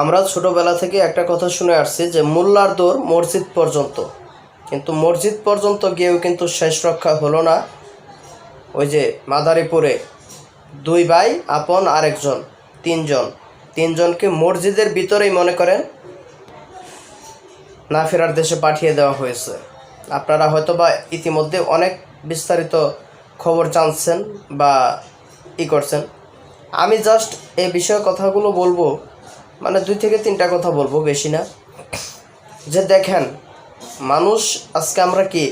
আমরা ছোটোবেলা থেকে একটা কথা শুনে আসছি যে মোল্লার দৌড় মসজিদ পর্যন্ত। কিন্তু মসজিদ পর্যন্ত গিয়েও কিন্তু শেষ রক্ষা হলো না। ওই যে মাদারীপুরে দুই ভাই, আপন আরেকজন, তিনজন। তিনজনকে মসজিদের ভিতরেই মনে করেন না ফেরার দেশে পাঠিয়ে দেওয়া হয়েছে। আপনারা হয়তো বা ইতিমধ্যে অনেক বিস্তারিত খবর জানছেন বা ই করছেন। আমি জাস্ট এ বিষয়ে কথাগুলো বলব মানে দুই থেকে তিনটা কথা বলব, বেশি না। যে দেখেন, মানুষ আজকে আমরা কি,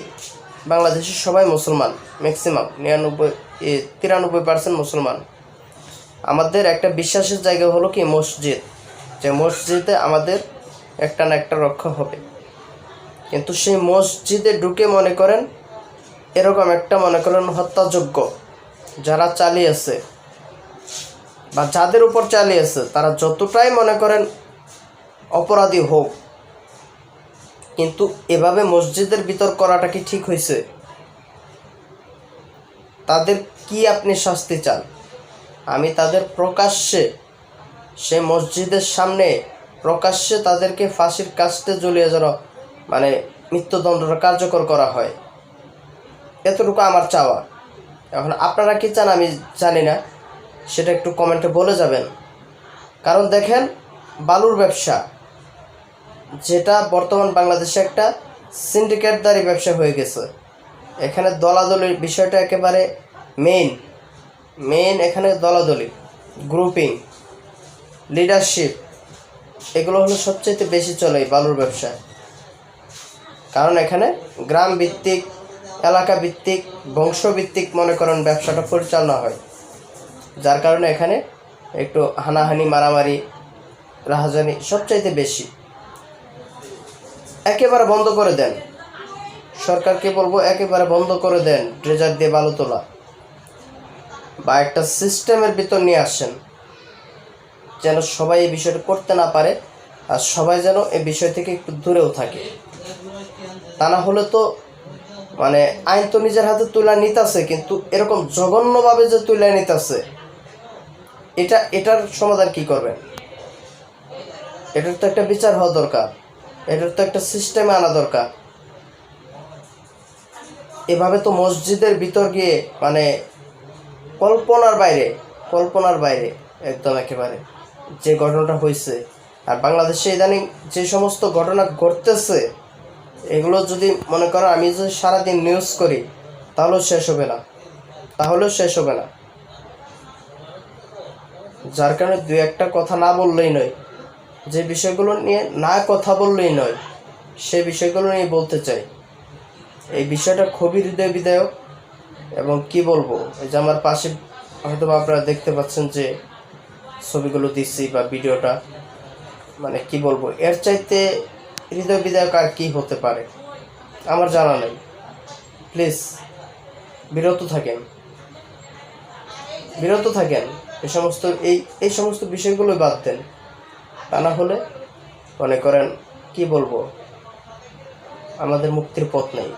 বাংলাদেশের সবাই মুসলমান ম্যাক্সিমাম নিরানব্বই তিরানব্বই পার্সেন্ট মুসলমান। আমাদের একটা বিশ্বাসের জায়গা হলো কি, মসজিদ। যে মসজিদে আমাদের একটা না একটা রক্ষা হবে। কিন্তু সেই মসজিদে ঢুকে মনে করেন, এরকম একটা মনে করেন হত্যাযোগ্য, যারা চালিয়েছে। বা যাদের উপর চালিয়েছে, তারা যতটাই মনে করেন অপরাধী হোক, কিন্তু এভাবে মসজিদের ভিতর করাটা কি ঠিক হয়েছে? তাদের কি আপনি শাস্তি চান? আমি তাদের প্রকাশ্যে, সে মসজিদের সামনে প্রকাশ্যে তাদেরকে ফাঁসির কাস্টে জ্বলিয়ে যেন মানে মৃত্যুদণ্ডটা কার্যকর করা হয়। এতটুকু আমার চাওয়া। এখন আপনারা কি চান আমি জানি না। সেটা একটু কমেন্টে বলে যাবেন। কারণ দেখেন, বালুর ব্যবসা, যেটা বর্তমান বাংলাদেশে একটা সিন্ডিকেটদারি ব্যবসা হয়ে গেছে। এখানে দলাদলির বিষয়টা একেবারে মেইন মেইন এখানে দলাদলি গ্রুপিং লিডারশিপ এগুলো হলো সবচেয়ে বেশি চলে বালুর ব্যবসায়। কারণ এখানে গ্রাম ভিত্তিক, এলাকা ভিত্তিক বংশভিত্তিক মনে করেন ব্যবসাটা পরিচালনা হয়। যার কারণে এখানে একটু হানাহানি, মারামারি, রাহাজানি সবচাইতে বেশি। একেবারে বন্ধ করে দেন। সরকারকে বলব একেবারে বন্ধ করে দেন, ড্রেজার দিয়ে বালু তোলা। বা একটা সিস্টেমের ভিতর নিয়ে আসেন, যেন সবাই এই বিষয়টা করতে না পারে আর সবাই যেন এই বিষয় থেকে একটু দূরেও থাকে। তা না হলে তো মানে আইন তো নিজের হাতে তুলে নিতেছে, কিন্তু এরকম জঘন্যভাবে যে তুলে নিতেছে এটা, এটার সমাধান কি করবেন? এটার তো একটা বিচার হওয়া দরকার। এটার তো একটা সিস্টেমে আনা দরকার। এভাবে তো মসজিদের ভিতর গিয়ে মানে কল্পনার বাইরে কল্পনার বাইরে একদম একেবারে যে ঘটনাটা হয়েছে। আর বাংলাদেশে ইদানিং যে সমস্ত ঘটনা ঘটতেছে, এগুলো যদি মনে করো আমি যদি সারাদিন নিউজ করি, তাহলেও শেষ হবে না। তাহলেও শেষ হবে না। যার কারণে দু একটা কথা না বললেই নয়। যে বিষয়গুলো নিয়ে না কথা বললেই নয়, সে বিষয়গুলো নিয়ে বলতে চাই। এই বিষয়টা খুবই হৃদয় বিদায়ক এবং কি বলব, এই যে আমার পাশে হয়তো আপনারা দেখতে পাচ্ছেন যে ছবিগুলো দিচ্ছি বা ভিডিওটা মানে কি বলব, এর চাইতে হৃদয় বিদায়ক আর কি হতে পারে, আমার জানা নেই। প্লিজ, বিরত থাকেন। বিরত থাকেন। এই সমস্ত, এই এই সমস্ত বিষয়গুলো বাদ দেন। তা না হলে মনে করেন, কি বলব? আমাদের মুক্তির পথ নেই।